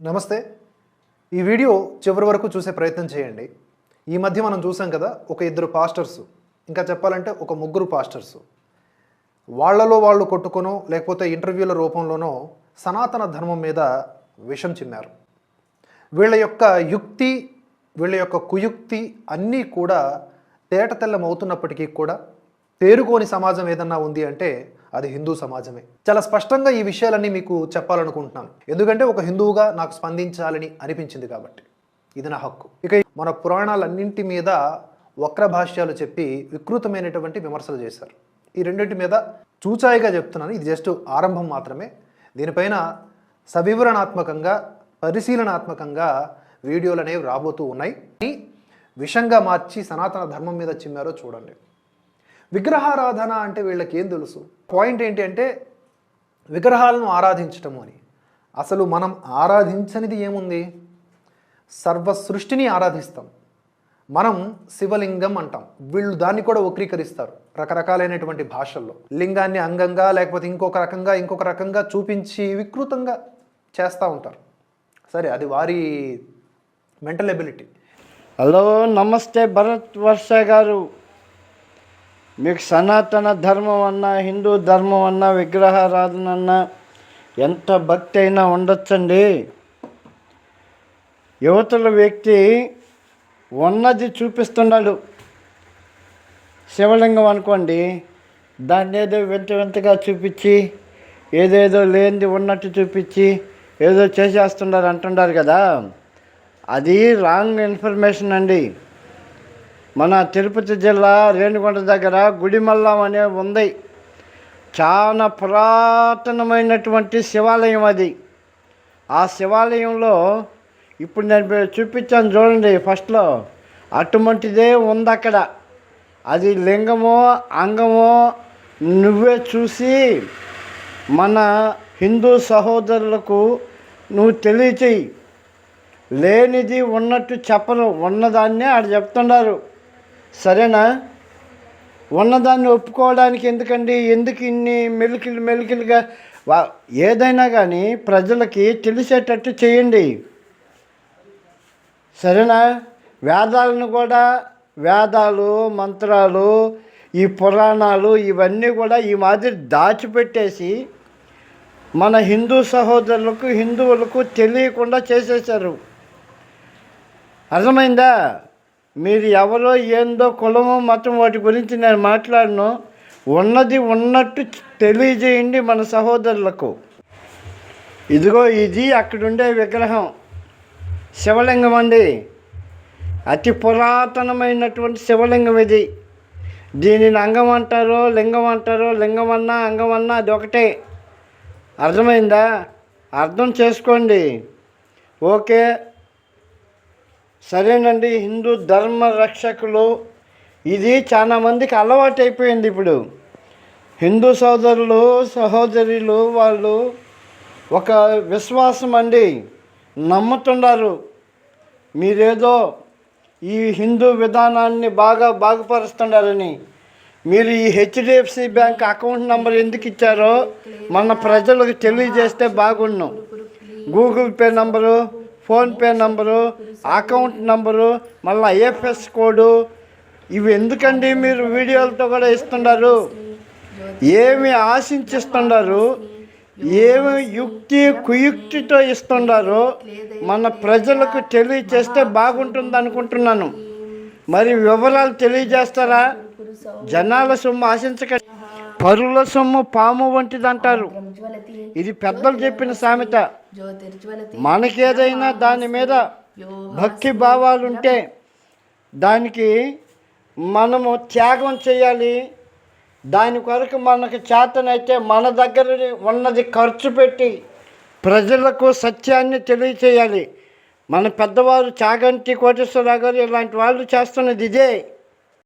నమస్తే. ఈ వీడియో చివరి వరకు చూసే ప్రయత్నం చేయండి. ఈ మధ్య మనం చూసాం కదా ఒక ఇద్దరు పాస్టర్స్ ఇంకా చెప్పాలంటే ఒక ముగ్గురు పాస్టర్స్ వాళ్ళలో వాళ్ళు కొట్టుకునో లేకపోతే ఇంటర్వ్యూల రూపంలోనో సనాతన ధర్మం మీద విషం చిమ్మారు. వీళ్ళ యొక్క యుక్తి వీళ్ళ యొక్క కుయుక్తి అన్నీ కూడా తేటతెల్లం అవుతున్నప్పటికీ కూడా తేరుకోని సమాజం ఏదన్నా ఉంది అంటే అది హిందూ సమాజమే. చాలా స్పష్టంగా ఈ విషయాలన్నీ మీకు చెప్పాలనుకుంటున్నాను. ఎందుకంటే ఒక హిందువుగా నాకు స్పందించాలని అనిపించింది కాబట్టి. ఇది నా హక్కు. ఇక మన పురాణాలన్నింటి మీద వక్ర భాష్యాలు చెప్పి వికృతమైనటువంటి విమర్శలు చేశారు. ఈ రెండింటి మీద చూచాయిగా చెప్తున్నాను. ఇది జస్ట్ ఆరంభం మాత్రమే. దీనిపైన సవివరణాత్మకంగా పరిశీలనాత్మకంగా వీడియోలు అనేవి రాబోతూ ఉన్నాయి. విషంగా మార్చి సనాతన ధర్మం మీద చిమ్మారో చూడండి. విగ్రహారాధన అంటే వీళ్ళకి ఏం తెలుసు? పాయింట్ ఏంటి అంటే విగ్రహాలను ఆరాధించటము అని. అసలు మనం ఆరాధించనిది ఏముంది? సర్వ సృష్టిని ఆరాధిస్తాం. మనం శివలింగం అంటాం. వీళ్ళు దాన్ని కూడా వక్రీకరిస్తారు రకరకాలైనటువంటి భాషల్లో. లింగాన్ని అంగంగా లేకపోతే ఇంకొక రకంగా ఇంకొక రకంగా చూపించి వికృతంగా చేస్తూ ఉంటారు. సరే అది వారి మెంటల్ ఎబిలిటీ. హలో నమస్తే భరత్ వర్ష గారు. మీకు సనాతన ధర్మం అన్నా హిందూ ధర్మం అన్నా విగ్రహారాధన అన్నా ఎంత భక్తి అయినా ఉండొచ్చండి. యువతల వ్యక్తి ఉన్నది చూపిస్తున్నాడు. శివలింగం అనుకోండి దాన్ని ఏదో వింత వింతగా చూపించి ఏదేదో లేనిది ఉన్నట్టు చూపించి ఏదో చేసేస్తున్నారు అంటున్నారు కదా. అది రాంగ్ ఇన్ఫర్మేషన్ అండి. మన తిరుపతి జిల్లా రేణుగొండ దగ్గర గుడిమల్లం అనే ఉంది. చాలా పురాతనమైనటువంటి శివాలయం అది. ఆ శివాలయంలో ఇప్పుడు నేను చూపించాను చూడండి ఫస్ట్లో. అటువంటిదే ఉంది అక్కడ. అది లింగమో అంగమో నువ్వే చూసి మన హిందూ సహోదరులకు నువ్వు తెలియచేయి. లేనిది ఉన్నట్టు చెప్పరు. ఉన్నదాన్నే ఆడ చెప్తున్నారు సరేనా? ఉన్నదాన్ని ఒప్పుకోవడానికి ఎందుకండి? ఎందుకు ఇన్ని మెలికిలు మెలికిలుగా వా ఏదైనా కానీ ప్రజలకి తెలిసేటట్టు చేయండి. సరేనా? వేదాలను కూడా వేదాలు మంత్రాలు ఈ పురాణాలు ఇవన్నీ కూడా ఈ మాదిరి దాచిపెట్టేసి మన హిందూ సహోదరులకు హిందువులకు తెలియకుండా చేసేసారు అర్థమైందా? మీరు ఎవరో ఏందో కులమో మతం వాటి గురించి నేను మాట్లాడను. ఉన్నది ఉన్నట్టు తెలియజేయండి మన సహోదరులకు. ఇదిగో ఇది అక్కడుండే విగ్రహం. శివలింగం అండి. అతి పురాతనమైనటువంటి శివలింగం ఇది. దీనిని అంగం అంటారో లింగం అంటారో లింగం అన్నా అంగం అన్నా అది ఒకటే. అర్థమైందా? అర్థం చేసుకోండి. ఓకే సరేనండి హిందూ ధర్మ రక్షకులు. ఇది చాలామందికి అలవాటు అయిపోయింది ఇప్పుడు. హిందూ సోదరులు సహోదరులు వాళ్ళు ఒక విశ్వాసం అండి. నమ్ముతున్నారు మీరేదో ఈ హిందూ విధానాన్ని బాగా బాగుపరుస్తున్నారని. మీరు ఈ హెచ్డిఎఫ్సి బ్యాంక్ అకౌంట్ నెంబర్ ఎందుకు ఇచ్చారో మన ప్రజలకు తెలియజేస్తే బాగుండు. Google Pay number PhonePe number account number మళ్ళీ ఐఎఫ్ఎస్ కోడు. ఇవి ఎందుకండి మీరు వీడియోలతో కూడా ఇస్తున్నారు? ఏమి ఆశించిస్తున్నారు? ఏమి యుక్తి కుయుక్తితో ఇస్తున్నారో? మన ప్రజలకు తెలియచేస్తే బాగుంటుంది అనుకుంటున్నాను. మరి వివరాలు తెలియజేస్తారా? జనాల సొమ్ము ఆశించకండి. పరుల సొమ్ము పాము వంటిది అంటారు ఇది పెద్దలు చెప్పిన సామెత. మనకేదైనా దాని మీద భక్తి భావాలుంటే దానికి మనము త్యాగం చేయాలి. దాని కొరకు మనకు చేతనైతే మన దగ్గర ఉన్నది ఖర్చు పెట్టి ప్రజలకు సత్యాన్ని తెలియచేయాలి. మన పెద్దవారు చాగంటి కోటేశ్వరరావు గారు ఇలాంటి వాళ్ళు చేస్తున్నది ఇదే.